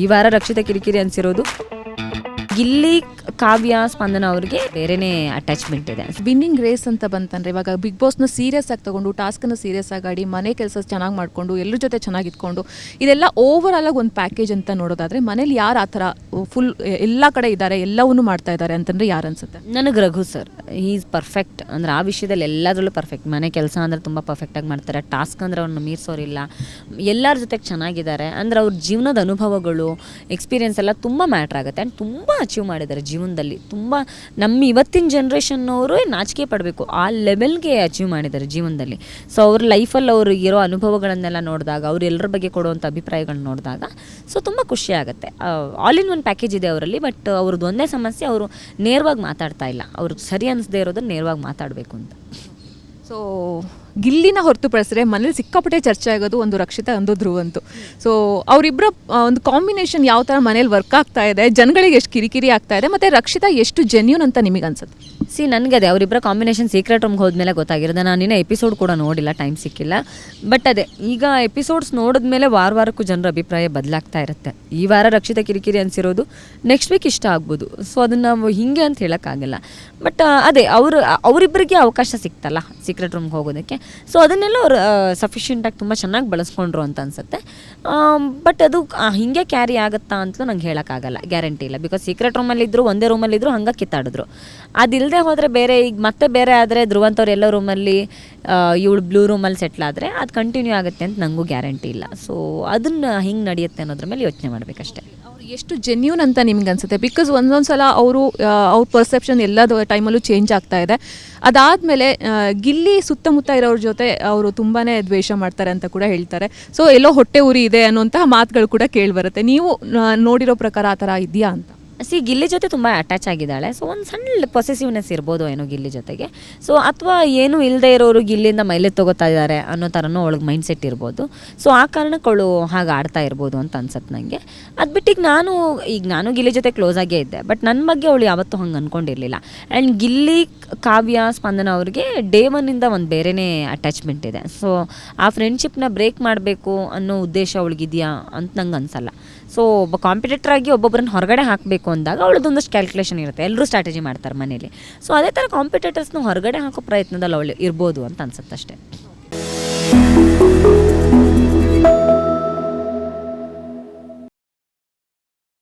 ಈ ವಾರ ರಕ್ಷಿತ ಕಿರಿಕಿರಿ ಅನ್ಸಿರೋದು. ಗಿಲ್ಲಿ ಕಾವ್ಯ ಸ್ಪಂದನ ಅವ್ರಿಗೆ ಬೇರೆನೇ ಅಟ್ಯಾಚ್ಮೆಂಟ್ ಇದೆ. ವಿನ್ನಿಂಗ್ ರೇಸ್ ಅಂತ ಬಂತಂದ್ರೆ ಇವಾಗ ಬಿಗ್ ಬಾಸ್ನ ಸೀರಿಯಸ್ ಆಗಿ ತಗೊಂಡು ಟಾಸ್ಕನ್ನು ಸೀರಿಯಸ್ ಆಗಿ ಆಡಿ ಮನೆ ಕೆಲಸ ಚೆನ್ನಾಗಿ ಮಾಡಿಕೊಂಡು ಎಲ್ಲರ ಜೊತೆ ಚೆನ್ನಾಗಿ ಇಟ್ಕೊಂಡು ಇದೆಲ್ಲ ಓವರ್ ಆಲ್ ಆಗಿ ಒಂದು ಪ್ಯಾಕೇಜ್ ಅಂತ ನೋಡೋದಾದ್ರೆ ಮನೇಲಿ ಯಾರು ಆ ಥರ ಫುಲ್ ಎಲ್ಲ ಕಡೆ ಇದ್ದಾರೆ ಎಲ್ಲವನ್ನೂ ಮಾಡ್ತಾ ಇದ್ದಾರೆ ಅಂತಂದ್ರೆ ಯಾರು ಅನ್ಸುತ್ತೆ? ನನಗೆ ರಘು ಸರ್ ಈಸ್ ಪರ್ಫೆಕ್ಟ್ ಅಂದ್ರೆ ಆ ವಿಷಯದಲ್ಲಿ ಎಲ್ಲದರಲ್ಲೂ ಪರ್ಫೆಕ್ಟ್ ಮನೆ ಕೆಲಸ ಅಂದರೆ ತುಂಬ ಪರ್ಫೆಕ್ಟಾಗಿ ಮಾಡ್ತಾರೆ. ಟಾಸ್ಕ್ ಅಂದ್ರೆ ಅವ್ರನ್ನ ಮೀರಿಸೋರಿಲ್ಲ. ಎಲ್ಲರ ಜೊತೆಗೆ ಚೆನ್ನಾಗಿದ್ದಾರೆ. ಅಂದ್ರೆ ಅವ್ರ ಜೀವನದ ಅನುಭವಗಳು ಎಕ್ಸ್ಪೀರಿಯನ್ಸ್ ಎಲ್ಲ ತುಂಬ ಮ್ಯಾಟ್ರ್ ಆಗುತ್ತೆ. ಆ್ಯಂಡ್ ತುಂಬ ಅಚೀವ್ ಮಾಡಿದ್ದಾರೆ ಜೀವನದಲ್ಲಿ. ತುಂಬ ನಮ್ಮ ಇವತ್ತಿನ ಜನ್ರೇಷನ್ನವರು ನಾಚಿಕೆ ಪಡಬೇಕು. ಆ ಲೆವೆಲ್ಗೆ ಅಚೀವ್ ಮಾಡಿದ್ದಾರೆ ಜೀವನದಲ್ಲಿ. ಸೊ ಅವ್ರ ಲೈಫಲ್ಲಿ ಅವರು ಇರೋ ಅನುಭವಗಳನ್ನೆಲ್ಲ ನೋಡಿದಾಗ, ಅವ್ರು ಎಲ್ಲರ ಬಗ್ಗೆ ಕೊಡುವಂಥ ಅಭಿಪ್ರಾಯಗಳನ್ನ ನೋಡಿದಾಗ ಸೊ ತುಂಬ ಖುಷಿ ಆಗುತ್ತೆ. ಆಲ್ ಇನ್ ಒನ್ ಪ್ಯಾಕೇಜ್ ಇದೆ ಅವರಲ್ಲಿ ಬಟ್ ಅವ್ರದ್ದು ಒಂದೇ ಸಮಸ್ಯೆ, ಅವರು ನೇರವಾಗಿ ಮಾತಾಡ್ತಾ ಇಲ್ಲ. ಅವ್ರಿಗೆ ಸರಿ ಅನಿಸದೇ ಇರೋದನ್ನ ನೇರವಾಗಿ ಮಾತಾಡಬೇಕು ಅಂತ. ಸೊ ಗಿಲ್ಲಿನ ಹೊರತುಪಡಿಸಿದ್ರೆ ಮನೇಲಿ ಸಿಕ್ಕಾಪಟ್ಟೆ ಚರ್ಚೆ ಆಗೋದು ಒಂದು ರಕ್ಷಿತ, ಒಂದು ಧ್ರುವಂತು ಸೊ ಅವರಿಬ್ಬರ ಒಂದು ಕಾಂಬಿನೇಷನ್ ಯಾವ ಥರ ಮನೇಲಿ ವರ್ಕ್ ಆಗ್ತಾ ಇದೆ, ಜನಗಳಿಗೆ ಎಷ್ಟು ಕಿರಿಕಿರಿ ಆಗ್ತಾ ಇದೆ, ಮತ್ತು ರಕ್ಷಿತ ಎಷ್ಟು ಜೆನ್ಯೂನ್ ಅಂತ ನಿಮಗೆ ಅನ್ಸುತ್ತೆ? ಸಿ ನನಗೆ ಅದೇ ಅವರಿಬ್ಬರ ಕಾಂಬಿನೇಷನ್ ಸೀಕ್ರೆಟ್ ರೂಮ್ಗೆ ಹೋದ್ಮೇಲೆ ಗೊತ್ತಾಗಿರೋದು. ನಾನು ಇನ್ನೂ ಎಪಿಸೋಡ್ ಕೂಡ ನೋಡಿಲ್ಲ ಟೈಮ್ ಸಿಕ್ಕಿಲ್ಲ. ಬಟ್ ಅದೇ, ಈಗ ಎಪಿಸೋಡ್ಸ್ ನೋಡಿದ್ಮೇಲೆ ವಾರ ವಾರಕ್ಕೂ ಜನರ ಅಭಿಪ್ರಾಯ ಬದಲಾಗ್ತಾ ಇರುತ್ತೆ. ಈ ವಾರ ರಕ್ಷಿತ ಕಿರಿಕಿರಿ ಅನಿಸಿರೋದು ನೆಕ್ಸ್ಟ್ ವೀಕ್ ಇಷ್ಟ ಆಗ್ಬೋದು. ಸೊ ಅದನ್ನು ನಾವು ಹಿಂಗೆ ಅಂತ ಹೇಳೋಕ್ಕಾಗಲ್ಲ. ಬಟ್ ಅದೇ, ಅವರು ಅವರಿಬ್ಬರಿಗೆ ಅವಕಾಶ ಸಿಕ್ತಲ್ಲ ಸೀಕ್ರೆಟ್ ರೂಮ್ಗೆ ಹೋಗೋದಕ್ಕೆ. ಸೊ ಅದನ್ನೆಲ್ಲ ಅವ್ರು ಸಫಿಷಿಯೆಂಟಾಗಿ ತುಂಬ ಚೆನ್ನಾಗಿ ಬಳಸ್ಕೊಂಡ್ರು ಅಂತ ಅನ್ಸುತ್ತೆ. ಬಟ್ ಅದು ಹೀಗೆ ಕ್ಯಾರಿ ಆಗುತ್ತಾ ಅಂತಲೂ ನಂಗೆ ಹೇಳೋಕ್ಕಾಗಲ್ಲ ಗ್ಯಾರಂಟಿ ಇಲ್ಲ. ಬಿಕಾಸ್ ಸೀಕ್ರೆಟ್ ರೂಮಲ್ಲಿದ್ದರು ಒಂದೇ ರೂಮಲ್ಲಿದ್ದರು ಹಂಗೆ ಕಿತ್ತಾಡಿದ್ರು. ಅದಿಲ್ಲದೆ ಹೋದರೆ ಬೇರೆ, ಈಗ ಮತ್ತೆ ಬೇರೆ ಆದರೆ ಧ್ರುವಂತವ್ರು ಎಲ್ಲ ರೂಮಲ್ಲಿ ಇವಳು ಬ್ಲೂ ರೂಮಲ್ಲಿ ಸೆಟ್ಲ್ ಆದರೆ ಅದು ಕಂಟಿನ್ಯೂ ಆಗುತ್ತೆ ಅಂತ ನನಗೂ ಗ್ಯಾರಂಟಿ ಇಲ್ಲ. ಸೊ ಅದನ್ನು ಹಿಂಗೆ ನಡೆಯುತ್ತೆ ಅನ್ನೋದ್ರ ಮೇಲೆ ಯೋಚನೆ ಮಾಡಬೇಕಷ್ಟೇ. ಎಷ್ಟು ಜೆನ್ಯೂನ್ ಅಂತ ನಿಮ್ಗೆ ಅನ್ಸುತ್ತೆ ಬಿಕಾಸ್ ಒಂದೊಂದು ಸಲ ಅವರು ಅವ್ರ ಪರ್ಸೆಪ್ಷನ್ ಎಲ್ಲ ಟೈಮಲ್ಲೂ ಚೇಂಜ್ ಆಗ್ತಾ ಇದೆ. ಅದಾದಮೇಲೆ ಗಿಲ್ಲಿ ಸುತ್ತಮುತ್ತ ಇರೋರ ಜೊತೆ ಅವರು ತುಂಬಾ ದ್ವೇಷ ಮಾಡ್ತಾರೆ ಅಂತ ಕೂಡ ಹೇಳ್ತಾರೆ. ಸೊ ಎಲ್ಲೋ ಹೊಟ್ಟೆ ಉರಿ ಇದೆ ಅನ್ನುವಂತಹ ಮಾತುಗಳು ಕೂಡ ಕೇಳಿ ಬರುತ್ತೆ. ನೀವು ನೋಡಿರೋ ಪ್ರಕಾರ ಆ ಥರ ಇದೆಯಾ ಅಂತ? ಸಿ ಗಿಲ್ಲಿ ಜೊತೆ ತುಂಬ ಅಟ್ಯಾಚ್ ಆಗಿದ್ದಾಳೆ. ಸೊ ಒಂದು ಸಣ್ಣ ಪೊಸೆಸಿವ್ನೆಸ್ ಇರ್ಬೋದು ಏನೋ ಗಿಲ್ಲಿ ಜೊತೆಗೆ. ಸೊ ಅಥವಾ ಏನೂ ಇಲ್ಲದೆ ಇರೋರು ಗಿಲ್ಲಿಂದ ಮೈಲೆ ತಗೋತಾ ಇದ್ದಾರೆ ಅನ್ನೋ ಥರನೂ ಅವಳಿಗೆ ಮೈಂಡ್ ಸೆಟ್ ಇರ್ಬೋದು. ಸೊ ಆ ಕಾರಣಕ್ಕೆ ಅವಳು ಹಾಗೆ ಆಡ್ತಾ ಇರ್ಬೋದು ಅಂತ ಅನ್ಸತ್ತೆ ನನಗೆ ಅದು ಬಿಟ್ಟು ನಾನು, ಈಗ ನಾನು ಗಿಲ್ಲಿ ಜೊತೆ ಕ್ಲೋಸ್ ಆಗೇ ಇದ್ದೆ. ಬಟ್ ನನ್ನ ಬಗ್ಗೆ ಅವಳು ಯಾವತ್ತೂ ಹಂಗೆ ಅಂದ್ಕೊಂಡಿರಲಿಲ್ಲ ಆ್ಯಂಡ್ ಗಿಲ್ಲಿ ಕಾವ್ಯ, ಸ್ಪಂದನ ಅವ್ರಿಗೆ ಡೇ ಒನ್ನಿಂದ ಒಂದು ಬೇರೆನೇ ಅಟ್ಯಾಚ್ಮೆಂಟ್ ಇದೆ. ಸೊ ಆ ಫ್ರೆಂಡ್ಶಿಪ್ನ ಬ್ರೇಕ್ ಮಾಡಬೇಕು ಅನ್ನೋ ಉದ್ದೇಶ ಅವಳಿಗಿದೆಯಾ ಅಂತ ನಂಗೆ ಅನ್ಸಲ್ಲ. ಸೊ ಒಬ್ಬ ಕಾಂಪಿಟೇಟರ್ ಆಗಿ ಒಬ್ಬೊಬ್ಬರನ್ನ ಹೊರಗಡೆ ಹಾಕಬೇಕು ಅಂದಾಗ ಅವಳದೊಂದಷ್ಟು ಕ್ಯಾಲ್ಕುಲೇಷನ್ ಇರುತ್ತೆ. ಎಲ್ಲರೂ ಸ್ಟ್ರಾಟಜಿ ಮಾಡ್ತಾರೆ ಮನೇಲಿ ಸೊ ಅದೇ ಥರ ಕಾಂಪಿಟೇಟರ್ಸ್ನ ಹೊರಗಡೆ ಹಾಕೋ ಪ್ರಯತ್ನದಲ್ಲಿ ಅವಳು ಇರ್ಬೋದು ಅಂತ ಅನ್ಸುತ್ತೆ ಅಷ್ಟೇ